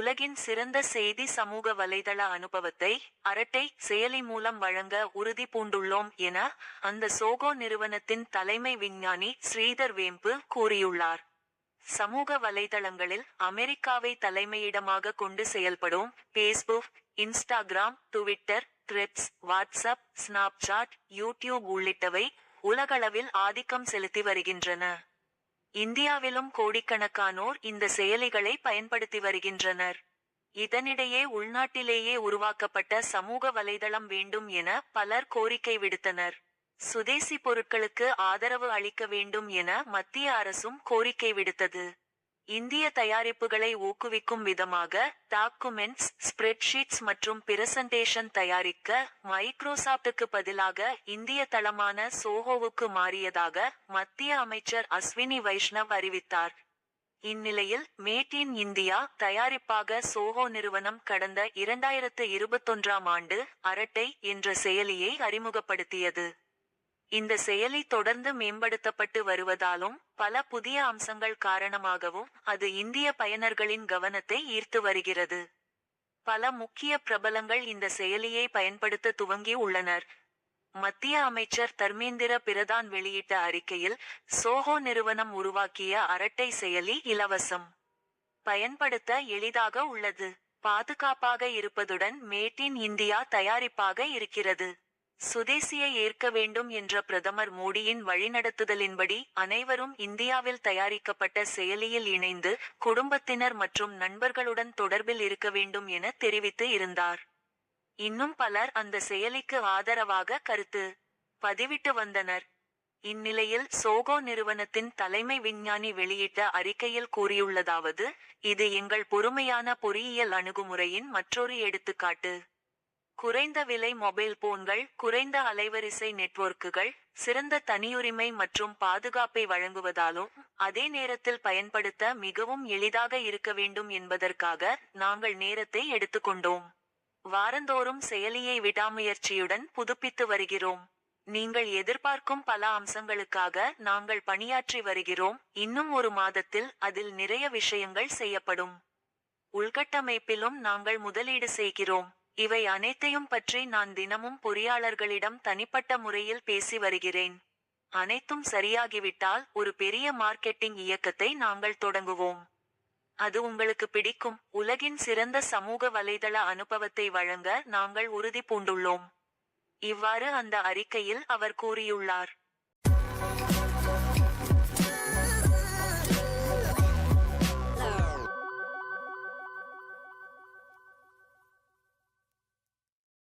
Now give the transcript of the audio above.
உலகின் சிறந்த செய்தி சமூக வலைதள அனுபவத்தை அரட்டை செயலி மூலம் வழங்க உறுதி பூண்டுள்ளோம் என அந்த சோகோ நிறுவனத்தின் தலைமை விஞ்ஞானி ஸ்ரீதர் வேம்பு கூறியுள்ளார். சமூக வலைதளங்களில் அமெரிக்காவை தலைமையிடமாக கொண்டு செயல்படும் Facebook Instagram Twitter Threads WhatsApp Snapchat YouTube உள்ளிட்டவை உலகளவில் ஆதிக்கம் செலுத்தி வருகின்றன. இந்தியாவிலும் கோடிக்கணக்கானோர் இந்த செயலிகளை பயன்படுத்தி வருகின்றனர். இதனிடையே உள்நாட்டிலேயே உருவாக்கப்பட்ட சமூக வலைதளம் வேண்டும் என பலர் கோரிக்கை விடுத்தனர். சுதேசி பொருட்களுக்கு ஆதரவு அளிக்க வேண்டும் என மத்திய அரசும் கோரிக்கை விடுத்தது. இந்திய தயாரிப்புகளை ஊக்குவிக்கும் விதமாக டாக்குமெண்ட்ஸ் ஸ்ப்ரெட்ஷீட்ஸ் மற்றும் பிரசன்டேஷன் தயாரிக்க மைக்ரோசாப்டுக்கு பதிலாக இந்திய தளமான சோஹோவுக்கு மாறியதாக மத்திய அமைச்சர் அஸ்வினி வைஷ்ணவ் அறிவித்தார். இந்நிலையில் மேட் இன் இந்தியா தயாரிப்பாக சோஹோ நிறுவனம் கடந்த இரண்டாயிரத்து இருபத்தொன்றாம் ஆண்டு அரட்டை என்ற செயலியை அறிமுகப்படுத்தியது. இந்த செயலி தொடர்ந்து மேம்படுத்தப்பட்டு வருவதாலும் பல புதிய அம்சங்கள் காரணமாகவும் அது இந்திய பயனர்களின் கவனத்தை ஈர்த்து வருகிறது. பல முக்கிய பிரபலங்கள் இந்த செயலியை பயன்படுத்த துவங்கி உள்ளனர். மத்திய அமைச்சர் தர்மேந்திர பிரதான் வெளியிட்ட அறிக்கையில் சோஹோ நிறுவனம் உருவாக்கிய அரட்டை செயலி இலவசம். பயன்படுத்த எளிதாக உள்ளது. பாதுகாப்பாக இருப்பதுடன் மேட் இன் இந்தியா தயாரிப்பாக இருக்கிறது. சுதேசியை ஏற்க வேண்டும் என்ற பிரதமர் மோடியின் வழிநடத்துதலின்படி அனைவரும் இந்தியாவில் தயாரிக்கப்பட்ட செயலியில் இணைந்து குடும்பத்தினர் மற்றும் நண்பர்களுடன் தொடர்பில் இருக்க வேண்டும் என தெரிவித்து இருந்தார். இன்னும் பலர் அந்த செயலிக்கு ஆதரவாக கருத்து பதிவிட்டு வந்தனர். இந்நிலையில் சோகோ நிறுவனத்தின் தலைமை விஞ்ஞானி வெளியிட்ட அறிக்கையில் கூறியுள்ளதாவது இது எங்கள் பொறுமையான பொறியியல் அணுகுமுறையின் மற்றொரு எடுத்துக்காட்டு. குறைந்த விலை மொபைல் போன்கள் குறைந்த அலைவரிசை நெட்வொர்க்குகள் சிறந்த தனியுரிமை மற்றும் பாதுகாப்பை வழங்குவதாலும் அதே நேரத்தில் பயன்படுத்த மிகவும் எளிதாக இருக்க வேண்டும் என்பதற்காக நாங்கள் நேரத்தை எடுத்துக்கொண்டோம். வாரந்தோறும் செயலியை விடாமுயற்சியுடன் புதுப்பித்து வருகிறோம். நீங்கள் எதிர்பார்க்கும் பல அம்சங்களுக்காக நாங்கள் பணியாற்றி வருகிறோம். இன்னும் ஒரு மாதத்தில் அதில் நிறைய விஷயங்கள் செய்யப்படும். உள்கட்டமைப்பிலும் நாங்கள் முதலீடு செய்கிறோம். இவை அனைத்தையும் பற்றி நான் தினமும் பொறியாளர்களிடம் தனிப்பட்ட முறையில் பேசி வருகிறேன். அனைத்தும் சரியாகிவிட்டால் ஒரு பெரிய மார்க்கெட்டிங் இயக்கத்தை நாங்கள் தொடங்குவோம். அது உங்களுக்கு பிடிக்கும். உலகின் சிறந்த சமூக வலைதள அனுபவத்தை வழங்க நாங்கள் உறுதி பூண்டுள்ளோம். இவ்வாறு அந்த அறிக்கையில் அவர் கூறியுள்ளார்.